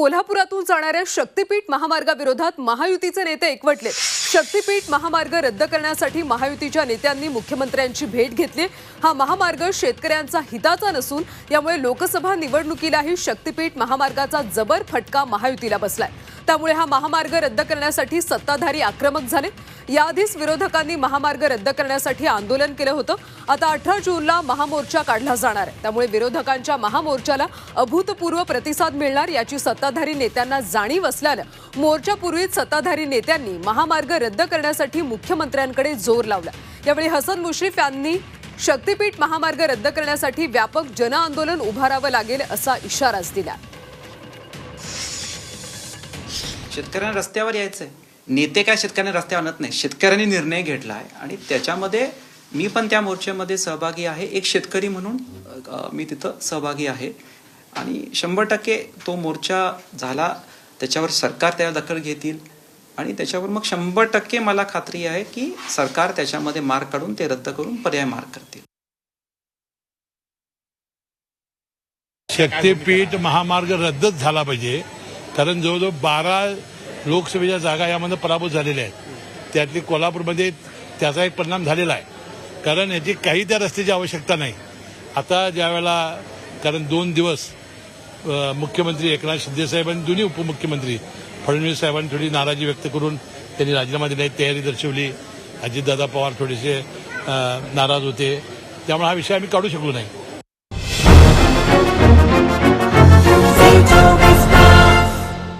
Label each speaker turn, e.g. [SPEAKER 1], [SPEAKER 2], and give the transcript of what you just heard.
[SPEAKER 1] कोल्हापुरातून जाणाऱ्या शक्तीपीठ महामार्गाविरोधात महायुतीचे नेते एकवटले. शक्तीपीठ महामार्ग रद्द करण्यासाठी महायुतीच्या नेत्यांनी मुख्यमंत्र्यांची भेट घेतली. हा महामार्ग शेतकऱ्यांचा हिताचा नसून यामुळे लोकसभा निवडणुकीलाही शक्तीपीठ महामार्गाचा जबर फटका महायुतीला बसलाय. त्यामुळे हा महामार्ग रद्द करण्यासाठी सत्ताधारी आक्रमक झाले याआधीच विरोधकांनी महामार्ग रद्द करण्यासाठी आंदोलन केलं होतं. आता अठरा जूनला महामोर्चा काढला जाणार आहे. त्यामुळे विरोधकांच्या महामोर्चाला अभूतपूर्व प्रतिसाद मिळणार याची सत्ताधारी नेत्यांना जाणीव असल्यानं मोर्चापूर्वीच सत्ताधारी नेत्यांनी महामार्ग रद्द करण्यासाठी मुख्यमंत्र्यांकडे जोर लावला. यावेळी हसन मुश्रीफ यांनी शक्तीपीठ महामार्ग रद्द करण्यासाठी व्यापक जनआंदोलन उभारावं लागेल असा इशाराच दिला.
[SPEAKER 2] शेतकऱ्यांना रस्त्यावर यायचंय. नेते काय शेतकऱ्यांना रस्त्यावर आणत नाही? शेतकऱ्यांनी निर्णय घेतला आहे आणि त्याच्यामध्ये मी पण त्या मोर्चामध्ये सहभागी आहे. एक शेतकरी म्हणून मी तिथं सहभागी आहे. आणि शंभर टक्के तो मोर्चा झाला त्याच्यावर सरकार त्याला दखल घेतील. आणि त्याच्यावर मग शंभर टक्के मला खात्री आहे की सरकार त्याच्यामध्ये मार्ग काढून ते रद्द करून पर्याय मार्ग करतील.
[SPEAKER 3] शक्तीपीठ महामार्ग रद्दच झाला पाहिजे. कारण जवळजवळ बारा लोकसभेच्या जागा यामध्ये पराभूत झालेल्या आहेत. त्यातली कोल्हापूरमध्ये त्याचा एक परिणाम झालेला आहे. कारण याची काही त्या रस्त्याची आवश्यकता नाही. आता ज्यावेळेला कारण दोन दिवस मुख्यमंत्री एकनाथ शिंदे साहेब आणि दोन्ही उपमुख्यमंत्री फडणवीस साहेबांनी थोडी नाराजी व्यक्त करून त्यांनी राजीनामा देण्याची तयारी दर्शवली. अजितदादा पवार थोडेसे नाराज होते. त्यामुळे हा विषय आम्ही काढू शकलो नाही.